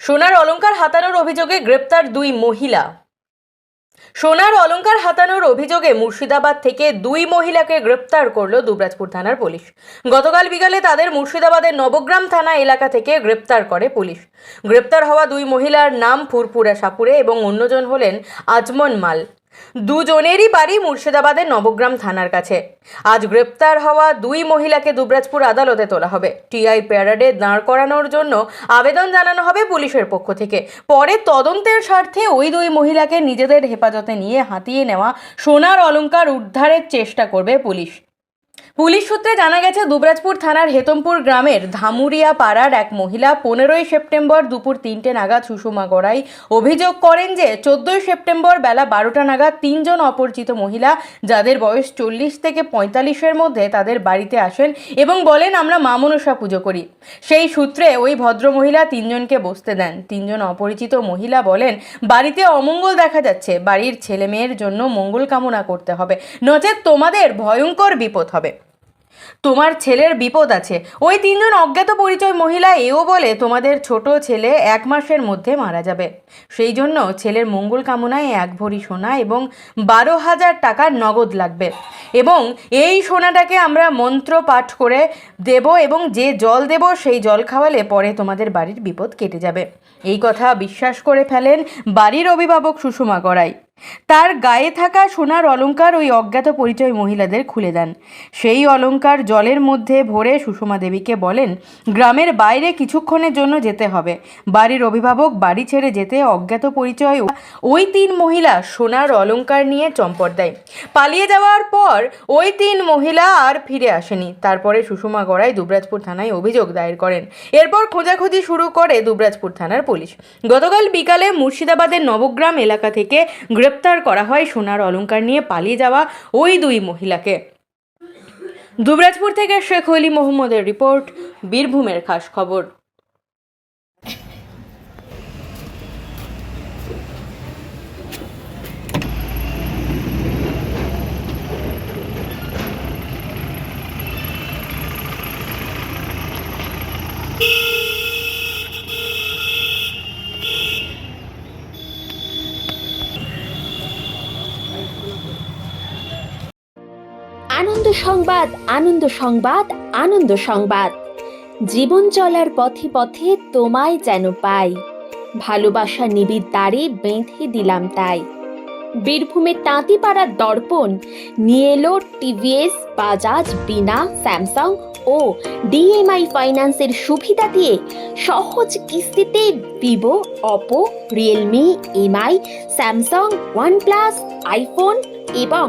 সোনার অলঙ্কার হাতানোর অভিযোগে গ্রেপ্তার দুই মহিলা। সোনার অলঙ্কার হাতানোর অভিযোগে মুর্শিদাবাদ থেকে দুই মহিলাকে গ্রেপ্তার করল দুবরাজপুর থানার পুলিশ। গতকাল বিকালে তাদের মুর্শিদাবাদের নবগ্রাম থানা এলাকা থেকে গ্রেপ্তার করে পুলিশ। গ্রেপ্তার হওয়া দুই মহিলার নাম ফুরপুরা সাপুরে এবং অন্যজন হলেন আজমন মাল। দুজনেরই বাড়ি মুর্শিদাবাদের নবগ্রাম থানার কাছে। আজ গ্রেপ্তার হওয়া দুই মহিলাকে দুবরাজপুর আদালতে তোলা হবে। টিআই প্যারাডে দাঁড় করানোর জন্য আবেদন জানানো হবে পুলিশের পক্ষ থেকে। পরে তদন্তের স্বার্থে ওই দুই মহিলাকে নিজেদের হেফাজতে নিয়ে হাতিয়ে নেওয়া সোনার অলঙ্কার উদ্ধারের চেষ্টা করবে পুলিশ। পুলিশ সূত্রে জানা গেছে, দুবরাজপুর থানার হেতমপুর গ্রামের ধামুরিয়া পাড়ার এক মহিলা পনেরোই সেপ্টেম্বর দুপুর তিনটে নাগাদ সুষমা গড়াই অভিযোগ করেন যে, চোদ্দই সেপ্টেম্বর বেলা বারোটা নাগাদ তিনজন অপরিচিত মহিলা, যাদের বয়স চল্লিশ থেকে পঁয়তাল্লিশের মধ্যে তাদের বাড়িতে আসেন এবং বলেন, আমরা মা মনসা পুজো করি। সেই সূত্রে ওই ভদ্রমহিলা তিনজনকে বসতে দেন। তিনজন অপরিচিত মহিলা বলেন, বাড়িতে অমঙ্গল দেখা যাচ্ছে। বাড়ির ছেলে মেয়ের জন্য মঙ্গল কামনা করতে হবে। নচেত তোমাদের ভয়ঙ্কর বিপদ হবে। তোমার ছেলের বিপদ আছে। ওই তিনজন অজ্ঞাত পরিচয় মহিলা এও বলে তোমাদের ছোট ছেলে এক মাসের মধ্যে মারা যাবে। সেই জন্য ছেলের মঙ্গল কামনায় এক ভরি সোনা এবং বারো হাজার টাকার নগদ লাগবে। এবং এই সোনাটাকে আমরা মন্ত্র পাঠ করে দেব এবং যে জল দেব সেই জল খাওয়ালে পরে তোমাদের বাড়ির বিপদ কেটে যাবে। এই কথা বিশ্বাস করে ফেলেন বাড়ির অভিভাবক সুষমা গড়াই। তার গায়ে থাকা সোনার অলংকার ওই অজ্ঞাত পরিচয় মহিলাদের খুলে দেন। সেই অলংকার জলের মধ্যে ভরে সুষমা দেবীকে বলেন, গ্রামের বাইরে কিছুক্ষণের জন্য যেতে হবে। বাড়ির অভিভাবক বাড়ি ছেড়ে যেতে অজ্ঞাত পরিচয় ওই তিন মহিলা সোনার অলংকার নিয়ে চম্পট দেয়। পালিয়ে যাওয়ার পর ওই তিন মহিলা আর ফিরে আসেনি। তারপরে সুষমা গড়াই দুবরাজপুর থানায় অভিযোগ দায়ের করেন। এরপর খোঁজাখুঁজি শুরু করে দুবরাজপুর থানার পুলিশ। গতকাল বিকালে মুর্শিদাবাদের নবগ্রাম এলাকা থেকে গ্রেপ্তার করা হয় সোনার অলঙ্কার নিয়ে পালিয়ে যাওয়া ওই দুই মহিলাকে। দুবরাজপুর থেকে শেখ হলি মোহাম্মদের রিপোর্ট, বীরভূমের খাস খবর। আনন্দ সংবাদ আনন্দ সংবাদ আনন্দ সংবাদ। জীবন চলার পথে পথে তোমায় যেন পাই। ভালোবাসা নিবিড় দ্বারে বেঁধে দিলাম তাই। বীরভূমের তাঁতিপাড়ার দর্পণ, নিয়ে এলো টিভিএস, বাজাজ, বিনা, স্যামসাং ও ডিএমআই ফাইন্যান্সের সুবিধা দিয়ে সহজ কিস্তিতে Vivo, Oppo, Realme, MI, Samsung, OnePlus, iPhone এবং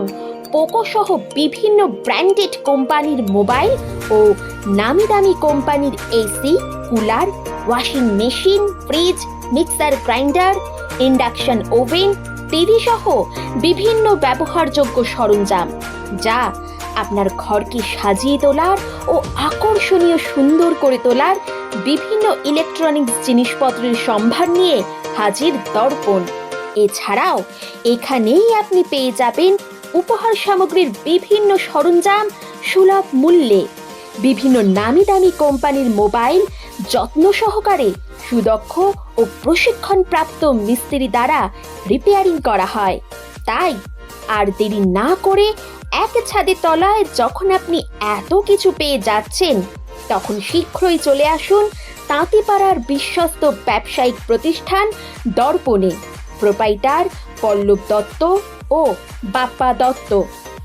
পোকো সহ বিভিন্ন ব্র্যান্ডেড কোম্পানির মোবাইল ও নামি দামি কোম্পানির AC cooler washing machine fridge mixer grinder induction oven TV সহ বিভিন্ন ব্যবহারযোগ্য সরঞ্জাম, যা আপনার ঘরকে সাজিয়ে তোলার ও আকর্ষণীয় সুন্দর করে তোলার বিভিন্ন ইলেকট্রনিক্স জিনিসপত্রের সম্ভার নিয়ে হাজির দর্পণ। এছাড়াও এখানেই আপনি পেয়ে যাবেন উপহার সামগ্রীর বিভিন্ন সরঞ্জাম সুলভ মূল্যে, বিভিন্ন নামি দামি কোম্পানির মোবাইল যত্ন সহকারে সুদক্ষ ও প্রশিক্ষণপ্রাপ্ত মিস্ত্রি দ্বারা রিপেয়ারিং করা হয়। তাই আর দেরি না করে এক ছাদের তলায় যখন আপনি এত কিছু পেয়ে যাচ্ছেন, তখন শীঘ্রই চলে আসুন তাঁতিপাড়ার বিশ্বস্ত ব্যবসায়িক প্রতিষ্ঠান দর্পণে। প্রোপাইটার পল্লব দত্ত ও বাপ্পা দত্ত,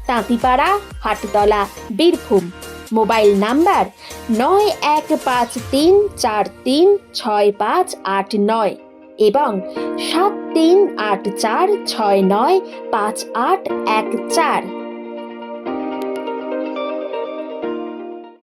তাঁতিপাড়া, হাটতলা, বীরভূম। মোবাইল নাম্বার নয় এক পাঁচ তিন চার তিন ছয় পাঁচ আট নয় এবং সাত তিন আট চার ছয় নয় পাঁচ আট এক চার।